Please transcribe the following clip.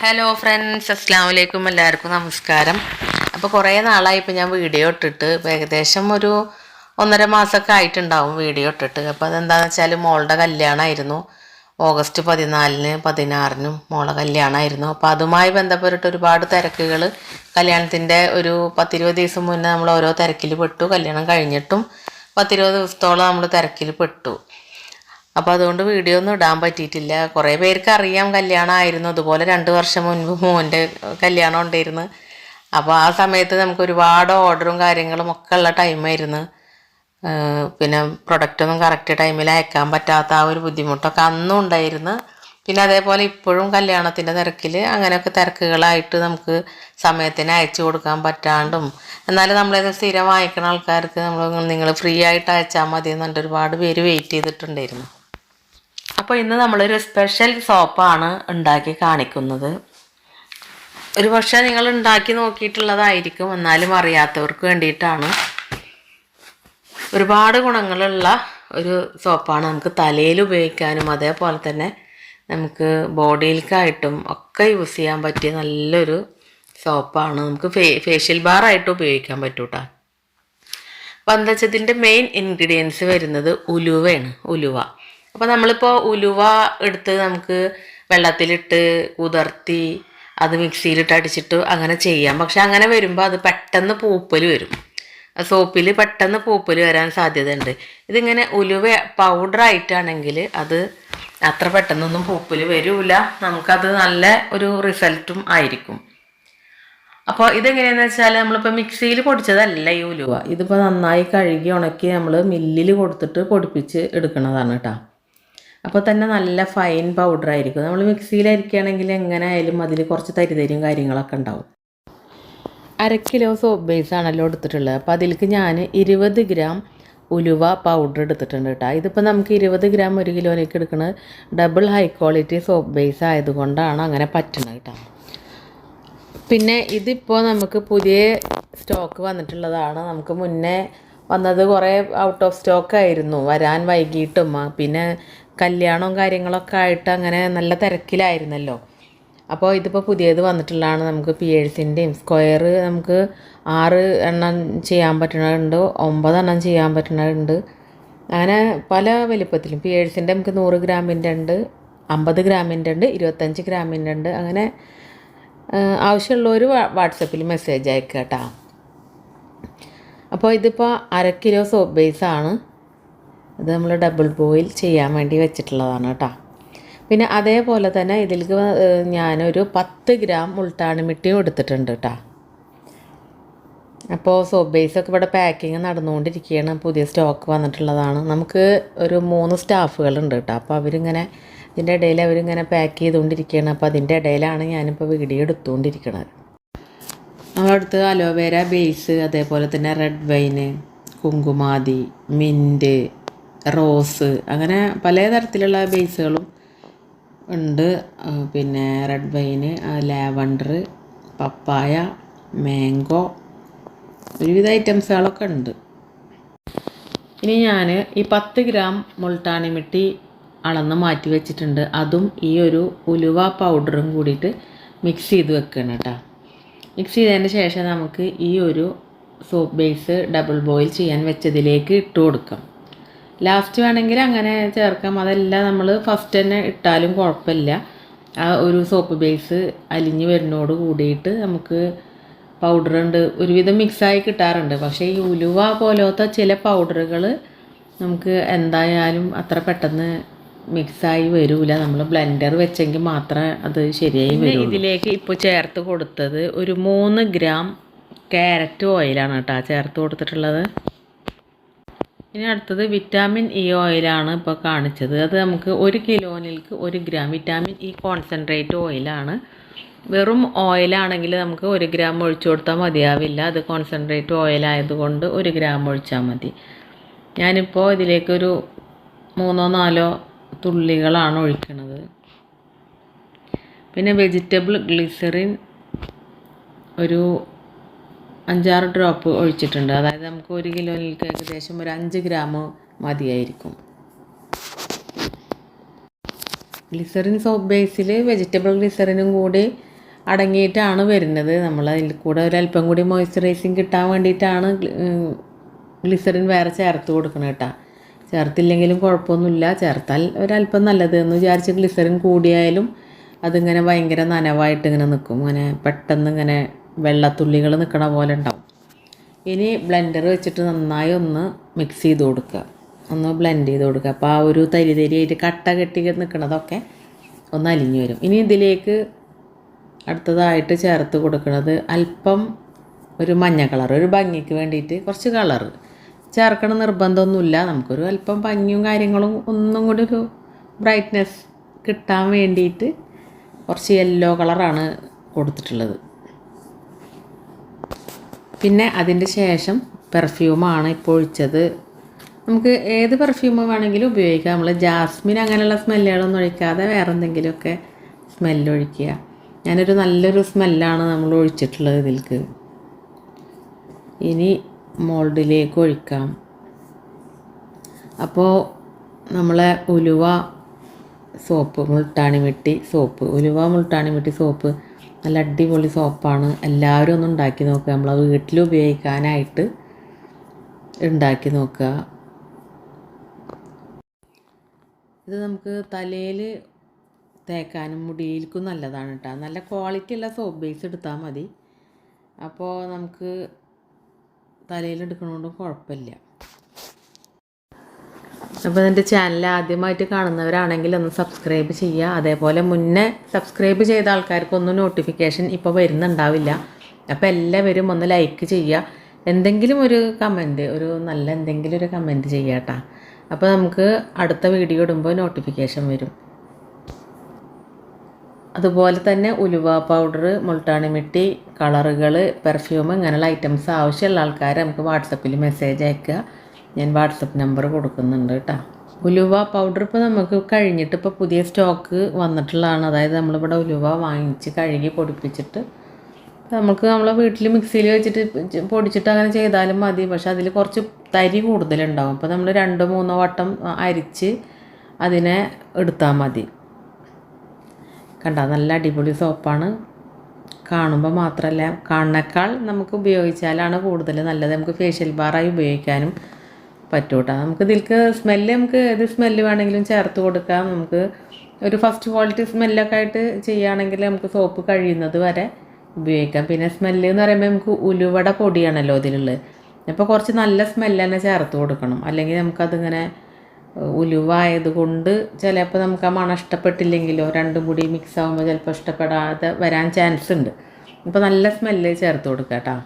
Hello friends അസ്സാം വലൈക്കും എല്ലാവർക്കും നമസ്കാരം. അപ്പോൾ കുറേ നാളായി ഇപ്പോൾ ഞാൻ വീഡിയോ ഇട്ടിട്ട്. ഇപ്പോൾ ഏകദേശം ഒരു ഒന്നര മാസമൊക്കെ ആയിട്ടുണ്ടാവും വീഡിയോ ഇട്ടിട്ട്. അപ്പോൾ അതെന്താണെന്ന് വെച്ചാൽ മോളുടെ കല്യാണമായിരുന്നു. ഓഗസ്റ്റ് പതിനാലിന് പതിനാറിനും മോളെ കല്യാണമായിരുന്നു. അപ്പോൾ അതുമായി ബന്ധപ്പെട്ടിട്ട് ഒരുപാട് തിരക്കുകൾ കല്യാണത്തിന്റെ ഒരു പത്തിരുപത് ദിവസം മുന്നേ നമ്മൾ ഓരോ തിരക്കിൽ പെട്ടു. കല്യാണം കഴിഞ്ഞിട്ടും പത്തിരുപത് ദിവസത്തോളം നമ്മൾ തിരക്കിൽ പെട്ടു. അപ്പോൾ അതുകൊണ്ട് വീഡിയോ ഒന്നും ഇടാൻ പറ്റിയിട്ടില്ല. കുറേ പേർക്ക് അറിയാം കല്യാണമായിരുന്നു. അതുപോലെ രണ്ട് വർഷം മുൻപ് മോന്റെ കല്യാണം ഉണ്ടായിരുന്നു. അപ്പോൾ ആ സമയത്ത് നമുക്ക് ഒരുപാട് ഓർഡറും കാര്യങ്ങളും ഒക്കെ ഉള്ള ടൈമായിരുന്നു പിന്നെ പ്രൊഡക്റ്റൊന്നും കറക്റ്റ് ടൈമിൽ അയക്കാൻ പറ്റാത്ത ആ ഒരു ബുദ്ധിമുട്ടൊക്കെ അന്നും ഉണ്ടായിരുന്നു. പിന്നെ അതേപോലെ ഇപ്പോഴും കല്യാണത്തിന്റെ തിരക്കിൽ അങ്ങനെയൊക്കെ തിരക്കുകളായിട്ട് നമുക്ക് സമയത്തിന് അയച്ചു കൊടുക്കാൻ പറ്റാണ്ടും. എന്നാലും നമ്മളിത് സ്ഥിരം വാങ്ങിക്കുന്ന ആൾക്കാർക്ക് നമ്മൾ നിങ്ങൾ ഫ്രീ ആയിട്ട് അയച്ചാൽ മതി എന്നുണ്ട് ഒരുപാട് പേര് വെയിറ്റ് ചെയ്തിട്ടുണ്ടായിരുന്നു. അപ്പോൾ ഇന്ന് നമ്മളൊരു സ്പെഷ്യൽ സോപ്പാണ് ഉണ്ടാക്കി കാണിക്കുന്നത്. ഒരു പക്ഷേ നിങ്ങൾ ഉണ്ടാക്കി നോക്കിയിട്ടുള്ളതായിരിക്കും എന്നാലും അറിയാത്തവർക്ക് വേണ്ടിയിട്ടാണ്. ഒരുപാട് ഗുണങ്ങളുള്ള ഒരു സോപ്പാണ് നമുക്ക് തലയിൽ ഉപയോഗിക്കാനും അതേപോലെ തന്നെ നമുക്ക് ബോഡിയിലേക്കായിട്ടും ഒക്കെ യൂസ് ചെയ്യാൻ പറ്റിയ നല്ലൊരു സോപ്പാണ്. നമുക്ക് ഫേഷ്യൽ ബാറായിട്ട് ഉപയോഗിക്കാൻ പറ്റൂട്ടാ. വന്തച്ചത്തിന്റെ മെയിൻ ഇൻഗ്രീഡിയൻസ് വരുന്നത് ഉലുവയാണ് ഉലുവ. അപ്പോൾ നമ്മളിപ്പോൾ ഉലുവ എടുത്ത് നമുക്ക് വെള്ളത്തിലിട്ട് കുതിർത്തി അത് മിക്സിയിലിട്ട് അടിച്ചിട്ട് അങ്ങനെ ചെയ്യാം. പക്ഷെ അങ്ങനെ വരുമ്പോൾ അത് പെട്ടെന്ന് പൂപ്പൽ വരും. സോപ്പിൽ പെട്ടെന്ന് പൂപ്പൽ വരാൻ സാധ്യതയുണ്ട്. ഇതിങ്ങനെ ഉലുവ പൗഡർ ആയിട്ടാണെങ്കിൽ അത് അത്ര പെട്ടെന്നൊന്നും പൂപ്പൽ വരില്ല നമുക്കത് നല്ല ഒരു റിസൾട്ടും ആയിരിക്കും. അപ്പോൾ ഇതെങ്ങനെയാണെന്ന് വെച്ചാൽ നമ്മളിപ്പോൾ മിക്സിയിൽ പൊടിച്ചതല്ല ഈ ഉലുവ. ഇതിപ്പോൾ നന്നായി കഴുകി ഉണക്കി നമ്മൾ മില്ലിൽ കൊടുത്തിട്ട് പൊടിപ്പിച്ച് എടുക്കുന്നതാണ് കേട്ടോ അപ്പോൾ തന്നെ നല്ല ഫൈൻ പൗഡർ ആയിരിക്കും. നമ്മൾ മിക്സിയിൽ അരിക്കുകയാണെങ്കിൽ എങ്ങനെ ആയാലും അതിൽ കുറച്ച് തരിതരിയും കാര്യങ്ങളൊക്കെ ഉണ്ടാവും. അര കിലോ സോപ്പ് ബേസ് ആണല്ലോ എടുത്തിട്ടുള്ളത്. അപ്പോൾ അതിലേക്ക് ഞാൻ ഇരുപത് ഗ്രാം ഉലുവ പൗഡർ എടുത്തിട്ടുണ്ട് കേട്ടോ ഇതിപ്പോൾ നമുക്ക് ഇരുപത് ഗ്രാം ഒരു കിലോയിലേക്ക് എടുക്കുന്നത് double high quality soap base ആയതുകൊണ്ടാണ് അങ്ങനെ പറ്റുന്നത് കേട്ടോ പിന്നെ ഇതിപ്പോൾ നമുക്ക് പുതിയ സ്റ്റോക്ക് വന്നിട്ടുള്ളതാണ്. നമുക്ക് മുന്നേ വന്നത് കുറേ ഔട്ട് ഓഫ് സ്റ്റോക്ക് ആയിരുന്നു. വരാൻ വൈകിട്ടും പിന്നെ കല്യാണവും കാര്യങ്ങളൊക്കെ ആയിട്ട് അങ്ങനെ നല്ല തിരക്കിലായിരുന്നല്ലോ. അപ്പോൾ ഇതിപ്പോൾ പുതിയത് വന്നിട്ടുള്ളതാണ് നമുക്ക് പിയേഴ്സിന്റെയും സ്ക്വയർ നമുക്ക് ആറ് എണ്ണം ചെയ്യാൻ പറ്റുന്നുണ്ട് ഒമ്പതെണ്ണം ചെയ്യാൻ പറ്റുന്നുണ്ട്. അങ്ങനെ പല വലിപ്പത്തിലും. പിയേഴ്സിന്റെ നമുക്ക് നൂറ് ഗ്രാമിന്റെ ഉണ്ട് അമ്പത് ഗ്രാമിന്റെ ഉണ്ട് ഇരുപത്തഞ്ച് ഗ്രാമിന്റെ ഉണ്ട്. അങ്ങനെ ആവശ്യമുള്ളവർ വാട്സപ്പിൽ മെസ്സേജ് അയക്കുക കേട്ടോ അപ്പോൾ ഇതിപ്പോൾ അര കിലോ സോപ്പ് ബേസാണ് ഇത് നമ്മൾ ഡബിൾ ബോയിൽ ചെയ്യാൻ വേണ്ടി വെച്ചിട്ടുള്ളതാണ് കേട്ടോ. പിന്നെ അതേപോലെ തന്നെ ഇതിലേക്ക് ഞാനൊരു പത്ത് ഗ്രാം ഉൾട്ടാണി മിട്ടിയും എടുത്തിട്ടുണ്ട് കേട്ടോ. അപ്പോൾ സോപ്പ് ബേസൊക്കെ ഇവിടെ പാക്കിങ് നടന്നുകൊണ്ടിരിക്കുകയാണ്. പുതിയ സ്റ്റോക്ക് വന്നിട്ടുള്ളതാണ്. നമുക്ക് ഒരു മൂന്ന് സ്റ്റാഫുകളുണ്ട് കേട്ടോ. അപ്പോൾ അവരിങ്ങനെ ഇതിന്റെ ഇടയിൽ അവരിങ്ങനെ പാക്ക് ചെയ്തുകൊണ്ടിരിക്കുകയാണ്. അപ്പോൾ അതിന്റെ ഇടയിലാണ് ഞാനിപ്പോൾ വീഡിയോ എടുത്തുകൊണ്ടിരിക്കുന്നത്. നമ്മളടുത്ത് അലോവേര ബേസ് അതേപോലെ തന്നെ റെഡ് വൈന് കുങ്കുമാതി മിന്റ് റോസ് അങ്ങനെ പലതരത്തിലുള്ള ബേസുകളും ഉണ്ട്. പിന്നെ റെഡ് വൈന് ലാവണ്ടർ പപ്പായ മാംഗോ ഒരുവിധ ഐറ്റംസുകളൊക്കെ ഉണ്ട്. ഇനി ഞാൻ ഈ പത്ത് ഗ്രാം മുൾട്ടാണി മിട്ടി അളന്ന് മാറ്റി വെച്ചിട്ടുണ്ട്. അതും ഈ ഒരു ഉലുവ പൗഡറും കൂടിയിട്ട് മിക്സ് ചെയ്ത് വെക്കണം കേട്ടോ. മിക്സ് ചെയ്തതിന് ശേഷം നമുക്ക് ഈ ഒരു സോപ്പ് ബേസ് ഡബിൾ ബോയിൽ ചെയ്യാൻ വെച്ചതിലേക്ക് ഇട്ട് കൊടുക്കാം. ലാസ്റ്റ് വേണമെങ്കിൽ അങ്ങനെ ചേർക്കാം. അതെല്ലാം നമ്മൾ ഫസ്റ്റ് തന്നെ ഇട്ടാലും കുഴപ്പമില്ല. ആ ഒരു സോപ്പ് ബേസ് അലിഞ്ഞ് വരുന്നതോട് കൂടിയിട്ട് നമുക്ക് പൗഡർ ഉണ്ട്. ഒരുവിധം മിക്സായി കിട്ടാറുണ്ട്. പക്ഷേ ഈ ഉലുവ പോലത്തെ ചില പൗഡറുകൾ നമുക്ക് എന്തായാലും അത്ര പെട്ടെന്ന് മിക്സായി വരൂല. നമ്മൾ ബ്ലെൻഡർ വെച്ചെങ്കിൽ മാത്രമേ അത് ശരിയായി വരൂ ഇതിലേക്ക് ഇപ്പോൾ ചേർത്ത് കൊടുത്തത് ഒരു മൂന്ന് ഗ്രാം ക്യാരറ്റ് ഓയിലാണ് കേട്ടോ. ചേർത്ത് കൊടുത്തിട്ടുള്ളത്. ഇനി അടുത്തത് വിറ്റാമിൻ ഇ ഓയിലാണ് ഇപ്പോൾ കാണിച്ചത്. അത് നമുക്ക് ഒരു കിലോനിലേക്ക് ഒരു ഗ്രാം വിറ്റാമിൻ ഇ കോൺസെൻട്രേറ്റ് ഓയിലാണ് വെറും ഓയിലാണെങ്കിൽ നമുക്ക് ഒരു ഗ്രാം ഒഴിച്ചു കൊടുത്താൽ മതിയാവില്ല. അത് കോൺസെൻട്രേറ്റ് ഓയിലായതുകൊണ്ട് ഒരു ഗ്രാം ഒഴിച്ചാൽ മതി. ഞാനിപ്പോൾ ഇതിലേക്കൊരു മൂന്നോ നാലോ തുള്ളികളാണ് ഒഴിക്കുന്നത് പിന്നെ വെജിറ്റബിൾ ഗ്ലിസറിൻ ഒരു അഞ്ചാറ് ഡ്രോപ്പ് ഒഴിച്ചിട്ടുണ്ട്. അതായത് നമുക്ക് ഒരു കിലോയിലേക്ക് ഏകദേശം ഒരു അഞ്ച് ഗ്രാം മതിയായിരിക്കും. ഗ്ലിസറിൻ സോപ്പ് ബേസിൽ വെജിറ്റബിൾ ഗ്ലിസറിനും കൂടി അടങ്ങിയിട്ടാണ് വരുന്നത്. നമ്മൾ അതിൽ കൂടെ ഒരല്പം കൂടി മോയ്സ്ചറൈസിങ് കിട്ടാൻ വേണ്ടിയിട്ടാണ് ഗ്ലിസറിൻ വേറെ ചേർത്ത് കൊടുക്കണം കേട്ടോ. ചേർത്തില്ലെങ്കിലും കുഴപ്പമൊന്നുമില്ല. ചേർത്താൽ ഒരല്പം നല്ലത് എന്ന് വിചാരിച്ച് ഗ്ലിസറിൻ കൂടിയായാലും അതിങ്ങനെ ഭയങ്കര നനവായിട്ട് ഇങ്ങനെ നിൽക്കും ഇങ്ങനെ പെട്ടെന്ന് ഇങ്ങനെ വെള്ളത്തുള്ളികൾ നിൽക്കണ പോലെ ഉണ്ടാവും. ഇനി ബ്ലെൻഡർ വെച്ചിട്ട് നന്നായി ഒന്ന് മിക്സ് ചെയ്ത് കൊടുക്കുക. ഒന്ന് ബ്ലെൻഡ് ചെയ്ത് കൊടുക്കുക. അപ്പോൾ ആ ഒരു തരി തരിയായിട്ട് കട്ട കെട്ടി നിൽക്കുന്നതൊക്കെ ഒന്ന് അലിഞ്ഞു വരും. ഇനി ഇതിലേക്ക് അടുത്തതായിട്ട് ചേർത്ത് കൊടുക്കുന്നത് അല്പം ഒരു മഞ്ഞ കളർ ഒരു ഭംഗിക്ക് വേണ്ടിയിട്ട് കുറച്ച് കളർ ചേർക്കണ നിർബന്ധമൊന്നുമില്ല. നമുക്കൊരു അല്പം ഭംഗിയും കാര്യങ്ങളും ഒന്നും കൂടി ഒരു ബ്രൈറ്റ്നെസ് കിട്ടാൻ വേണ്ടിയിട്ട് കുറച്ച് യെല്ലോ കളറാണ് കൊടുത്തിട്ടുള്ളത്. പിന്നെ അതിന്റെ ശേഷം പെർഫ്യൂമാണ് ഇപ്പോൾ ഒഴിച്ചത് നമുക്ക് ഏത് പെർഫ്യൂം വേണമെങ്കിലും ഉപയോഗിക്കാം. നമ്മൾ ജാസ്മിൻ അങ്ങനെയുള്ള സ്മെല്ലുകളൊന്നും ഒഴിക്കാതെ വേറെ എന്തെങ്കിലുമൊക്കെ സ്മെല്ല് ഒഴിക്കുക. ഞാനൊരു നല്ലൊരു സ്മെല്ലാണ് നമ്മൾ ഒഴിച്ചിട്ടുള്ളത് ഇതിൽക്ക്. ഇനി മോൾഡിലേക്ക് ഒഴിക്കാം. അപ്പോൾ നമ്മളെ ഉലുവ സോപ്പ് മുൾട്ടാണി മിട്ടി സോപ്പ് ഉലുവ മുൾട്ടാണി മിട്ടി സോപ്പ് നല്ല അടിപൊളി സോപ്പാണ്. എല്ലാവരും ഒന്ന് ഉണ്ടാക്കി നോക്കുക. നമ്മൾ അത് വീട്ടിൽ ഉപയോഗിക്കാനായിട്ട് ഉണ്ടാക്കി നോക്കുക. ഇത് നമുക്ക് തലയിൽ തേക്കാനും മുടിയിൽക്കും നല്ലതാണ് കേട്ടോ. നല്ല ക്വാളിറ്റി ഉള്ള സോപ്പ് ബേസ് എടുത്താൽ മതി. അപ്പോൾ നമുക്ക് തലയിൽ എടുക്കണോണ്ടും കുഴപ്പമില്ല. അപ്പോൾ എന്റെ ചാനൽ ആദ്യമായിട്ട് കാണുന്നവരാണെങ്കിൽ ഒന്ന് സബ്സ്ക്രൈബ് ചെയ്യുക. അതേപോലെ മുന്നേ സബ്സ്ക്രൈബ് ചെയ്ത ആൾക്കാർക്കൊന്നും നോട്ടിഫിക്കേഷൻ ഇപ്പോൾ വരുന്നുണ്ടാവില്ല. അപ്പോൾ എല്ലാവരും ഒന്ന് ലൈക്ക് ചെയ്യുക. എന്തെങ്കിലും ഒരു കമന്റ് ഒരു നല്ല എന്തെങ്കിലും ഒരു കമന്റ് ചെയ്യാട്ടാ. അപ്പോൾ നമുക്ക് അടുത്ത വീഡിയോ ഇടുമ്പോൾ നോട്ടിഫിക്കേഷൻ വരും. അതുപോലെ തന്നെ ഉലുവ പൗഡർ മുൾട്ടാണി മിട്ടി കളറുകൾ പെർഫ്യൂം ഇങ്ങനെയുള്ള ഐറ്റംസ് ആവശ്യമുള്ള ആൾക്കാർ നമുക്ക് വാട്സപ്പിൽ മെസ്സേജ് അയക്കുക. ഞാൻ വാട്സപ്പ് നമ്പർ കൊടുക്കുന്നുണ്ട് കേട്ടോ. ഉലുവ പൗഡർ ഇപ്പോൾ നമുക്ക് കഴിഞ്ഞിട്ട് ഇപ്പോൾ പുതിയ സ്റ്റോക്ക് വന്നിട്ടുള്ളതാണ്. അതായത് നമ്മളിവിടെ ഉലുവ വാങ്ങിച്ച് കഴുകി പൊടിപ്പിച്ചിട്ട് നമുക്ക് നമ്മളെ വീട്ടിൽ മിക്സിയിൽ വെച്ചിട്ട് പൊടിച്ചിട്ട് അങ്ങനെ ചെയ്താലും മതി. പക്ഷെ അതിൽ കുറച്ച് തരി കൂടുതലുണ്ടാവും. അപ്പോൾ നമ്മൾ രണ്ടോ മൂന്നോ വട്ടം അരിച്ച് അതിനെ എടുത്താൽ മതി. കണ്ട നല്ല അടിപൊളി സോപ്പാണ് കാണുമ്പോൾ മാത്രമല്ല കാണുന്നേക്കാൾ നമുക്ക് ഉപയോഗിച്ചാലാണ് കൂടുതൽ നല്ലത്. നമുക്ക് ഫേഷ്യൽ ബാറായി ഉപയോഗിക്കാനും പറ്റും കേട്ടോ നമുക്ക് ഇതിൽക്ക് സ്മെല്ല് നമുക്ക് ഏത് സ്മെല്ല് വേണമെങ്കിലും ചേർത്ത് കൊടുക്കാം. നമുക്ക് ഒരു ഫസ്റ്റ് ക്വാളിറ്റി സ്മെല്ലൊക്കെ ആയിട്ട് ചെയ്യുകയാണെങ്കിൽ നമുക്ക് സോപ്പ് കഴിയുന്നത് വരെ ഉപയോഗിക്കാം. പിന്നെ സ്മെല്ല് എന്ന് പറയുമ്പോൾ നമുക്ക് ഉലുവട പൊടിയാണല്ലോ ഇതിലുള്ളത് അപ്പോൾ കുറച്ച് നല്ല സ്മെല്ല് തന്നെ ചേർത്ത് കൊടുക്കണം. അല്ലെങ്കിൽ നമുക്കതിങ്ങനെ ഉലുവായത് കൊണ്ട് ചിലപ്പോൾ നമുക്ക് ആ മണം ഇഷ്ടപ്പെട്ടില്ലെങ്കിലോ രണ്ടും കൂടി മിക്സ് ആകുമ്പോൾ ചിലപ്പോൾ ഇഷ്ടപ്പെടാതെ വരാൻ ചാൻസ് ഉണ്ട്. അപ്പോൾ നല്ല സ്മെല്ല് ചേർത്ത് കൊടുക്കാം കേട്ടോ